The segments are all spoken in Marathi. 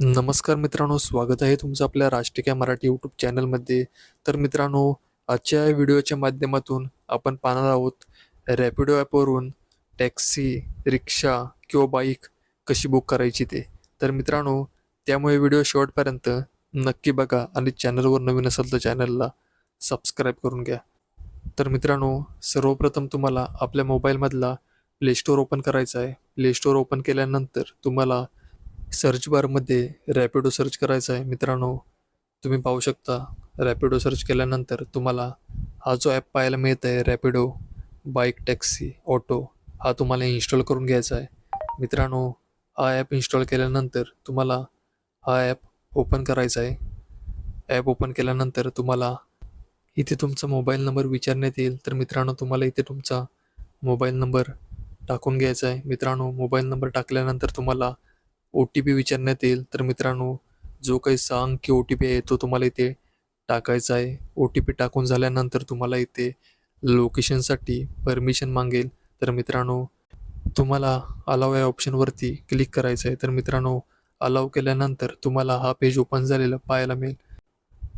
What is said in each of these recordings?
नमस्कार मित्रांनो स्वागत आहे तुमचं आपल्या राष्ट्रीय मराठी यूट्यूब चॅनलमध्ये. तर मित्रांनो आजच्या व्हिडिओच्या माध्यमातून आपण पाहणार आहोत रॅपिडो ॲपवरून टॅक्सी रिक्षा किंवा बाईक कशी बुक करायची ते. तर मित्रांनो त्यामुळे व्हिडिओ शेवटपर्यंत नक्की बघा आणि चॅनलवर नवीन असेल तर चॅनलला सबस्क्राईब करून घ्या. तर मित्रांनो सर्वप्रथम तुम्हाला आपल्या मोबाईलमधला प्ले स्टोअर ओपन करायचा आहे. प्ले स्टोअर ओपन केल्यानंतर तुम्हाला सर्च बारमध्ये रॅपिडो सर्च करायचा आहे. मित्रांनो तुम्ही पाहू शकता रॅपिडो सर्च केल्यानंतर तुम्हाला हा जो ॲप पाहायला मिळत आहे रॅपिडो बाईक टॅक्सी ऑटो हा तुम्हाला इन्स्टॉल करून घ्यायचा आहे. मित्रांनो हा ॲप इन्स्टॉल केल्यानंतर तुम्हाला हा ॲप ओपन करायचा आहे. ॲप ओपन केल्यानंतर तुम्हाला इथे तुमचा मोबाईल नंबर विचारण्यात येईल. तर मित्रांनो तुम्हाला इथे तुमचा मोबाईल नंबर टाकून घ्यायचा आहे. मित्रांनो मोबाईल नंबर टाकल्यानंतर तुम्हाला ओ टी पी विचारण्यात येईल. तर मित्रांनो जो काही सहा अंकी ओ टी पी आहे तो तुम्हाला इथे टाकायचा आहे. ओ टी पी टाकून झाल्यानंतर तुम्हाला इथे लोकेशनसाठी परमिशन मागेल. तर मित्रांनो तुम्हाला अलाव या ऑप्शनवरती क्लिक करायचं आहे. तर मित्रांनो अलाव केल्यानंतर तुम्हाला हा पेज ओपन झालेला पाहायला मिळेल.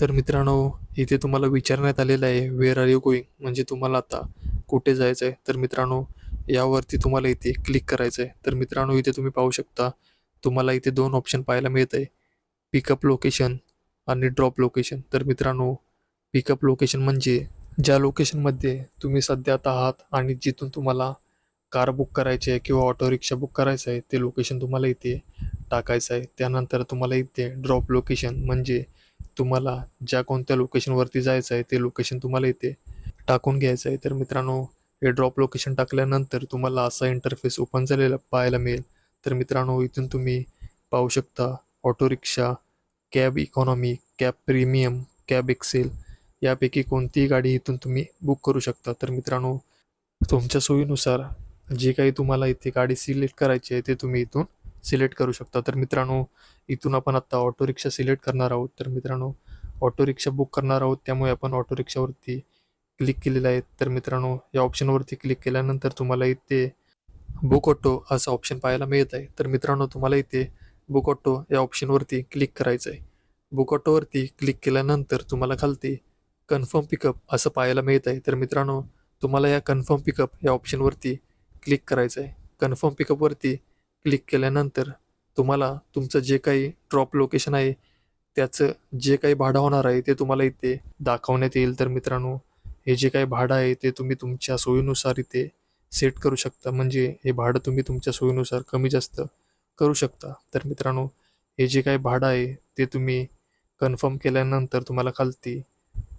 तर मित्रांनो इथे तुम्हाला विचारण्यात आलेलं आहे वेअर आर यू गोईंग म्हणजे तुम्हाला आता कुठे जायचं आहे? तर मित्रांनो यावरती तुम्हाला इथे क्लिक करायचं आहे. तर मित्रांनो इथे तुम्ही पाहू शकता तुम्हाला इथे दोन ऑप्शन पाहायला मिळत आहे पिकअप लोकेशन आणि ड्रॉप लोकेशन तर मित्रांनो पिकअप लोकेशन म्हणजे ज्या लोकेशनमध्ये तुम्ही सध्या आता आहात आणि जिथून तुम्हाला कार बुक करायची आहे किंवा ऑटो रिक्षा बुक करायचं आहे ते लोकेशन तुम्हाला इथे टाकायचं आहे. त्यानंतर तुम्हाला इथे ड्रॉप लोकेशन म्हणजे तुम्हाला ज्या कोणत्या लोकेशनवरती जायचं आहे ते लोकेशन तुम्हाला इथे टाकून घ्यायचं आहे. तर मित्रांनो हे ड्रॉप लोकेशन टाकल्यानंतर तुम्हाला असा इंटरफेस ओपन झालेला पाहायला मिळेल. तर मित्रांनो इथून तुम्ही पाहू शकता auto rickshaw cab economy cab premium cab XL यापैकी कोणतीही गाडी इथून तुम्ही बुक करू शकता. तर मित्रांनो तुमच्या सोयीनुसार जे काही तुम्हाला इथे गाडी सिलेक्ट करायची आहे ते तुम्ही इथून सिलेक्ट करू शकता. तर मित्रांनो इथून आपण आत्ता ऑटो रिक्षा सिलेक्ट करणार आहोत. तर मित्रांनो ऑटो रिक्षा बुक करणार आहोत. त्यामुळे आपण ऑटो रिक्षावरती क्लिक केलेलं आहे. तर मित्रांनो या ऑप्शनवरती क्लिक केल्यानंतर तुम्हाला इथे बुक ऑटो असं ऑप्शन पाहायला मिळत आहे तर मित्रांनो तुम्हाला इथे बुक ऑटो या ऑप्शनवरती क्लिक करायचं आहे बुक ऑटोवरती क्लिक केल्यानंतर तुम्हाला खालती कन्फर्म पिकअप असं पाहायला मिळत आहे तर मित्रांनो तुम्हाला या कन्फर्म पिकअप या ऑप्शनवरती क्लिक करायचं आहे कन्फर्म पिकअपवरती क्लिक केल्यानंतर तुम्हाला तुमचं जे काही ड्रॉप लोकेशन आहे त्याचं जे काही भाडं होणार आहे ते तुम्हाला इथे दाखवण्यात येईल. तर मित्रांनो हे जे काही भाडं आहे ते तुम्ही तुमच्या सोयीनुसार इथे सेट करू शकता. म्हणजे हे भाडं तुम्ही तुमच्या सोयीनुसार कमी जास्त करू शकता. तर मित्रांनो हे जे काही भाडं आहे ते तुम्ही कन्फर्म केल्यानंतर तुम्हाला खालती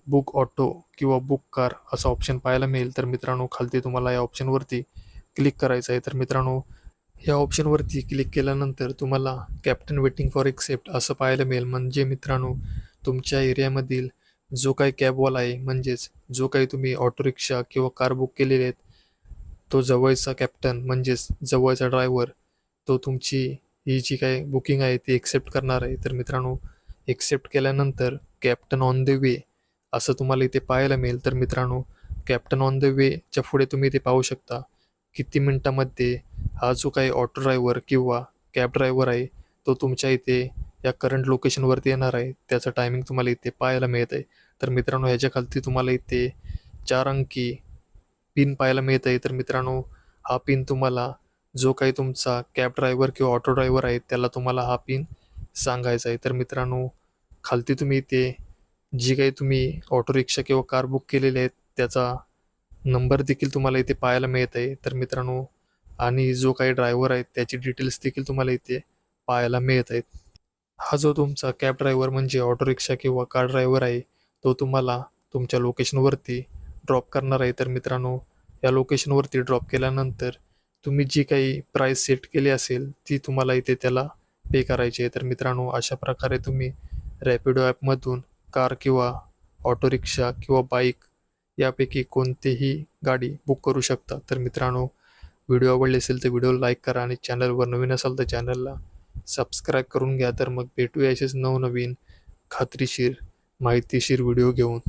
बुक ऑटो किंवा बुक कार असं ऑप्शन पाहायला मिळेल. तर मित्रांनो खालती तुम्हाला या ऑप्शनवरती क्लिक करायचं आहे. तर मित्रांनो या ऑप्शनवरती क्लिक केल्यानंतर तुम्हाला कॅप्टन वेटिंग फॉर एक्सेप्ट असं पाहायला मिळेल. म्हणजे मित्रांनो तुमच्या एरियामधील जो काही कॅबवाला आहे म्हणजेच जो काही तुम्ही ऑटो रिक्षा किंवा कार बुक केलेले आहेत तो जवळचा कॅप्टन म्हणजेच जवळचा ड्रायव्हर तो तुमची ही जी काय बुकिंग आहे ती एक्सेप्ट करणार आहे. तर मित्रांनो एक्सेप्ट केल्यानंतर कॅप्टन ऑन द वे असं तुम्हाला इथे पाहायला मिळेल. तर मित्रांनो कॅप्टन ऑन द वेच्या पुढे तुम्ही इथे पाहू शकता किती मिनटामध्ये हा जो काही ऑटो ड्रायव्हर किंवा कॅब ड्रायव्हर आहे तो तुमच्या इथे या करंट लोकेशनवरती येणार आहे. त्याचं टायमिंग तुम्हाला इथे पाहायला मिळत आहे तर मित्रांनो ह्याच्या खालती तुम्हाला इथे चार अंकी पिन पाहायला मिळत आहे. तर मित्रांनो हा पिन तुम्हाला जो काही तुमचा कॅब ड्रायव्हर किंवा ऑटो ड्रायव्हर आहे त्याला तुम्हाला हा पिन सांगायचा आहे. तर मित्रांनो खालती तुम्ही इथे जी काही तुम्ही ऑटो रिक्षा किंवा कार बुक केलेली आहेत त्याचा नंबर देखील तुम्हाला इथे पाहायला मिळत आहे. तर मित्रांनो आणि जो काही ड्रायव्हर आहे त्याची डिटेल्स देखील तुम्हाला इथे पाहायला मिळत आहेत. हा जो तुमचा कॅब ड्रायव्हर म्हणजे ऑटो रिक्षा किंवा कार ड्रायव्हर आहे तो तुम्हाला तुमच्या लोकेशनवरती ड्रॉप करणार आहे. तर मित्रांनो या लोकेशनवरती ड्रॉप केल्यानंतर तुम्ही जी काही प्राईस सेट केली असेल ती तुम्हाला इथे त्याला पे करायची आहे. तर मित्रांनो अशा प्रकारे तुम्ही रॅपिडो ॲपमधून कार किंवा ऑटो रिक्षा किंवा बाईक यापैकी कोणतीही गाडी बुक करू शकता. तर मित्रांनो व्हिडिओ आवडले असेल तर व्हिडिओ लाईक करा आणि चॅनलवर नवीन असाल तर चॅनलला सबस्क्राईब करून घ्या. तर मग भेटूया असेच नवनवीन खात्रीशीर माहितीशीर व्हिडिओ घेऊन.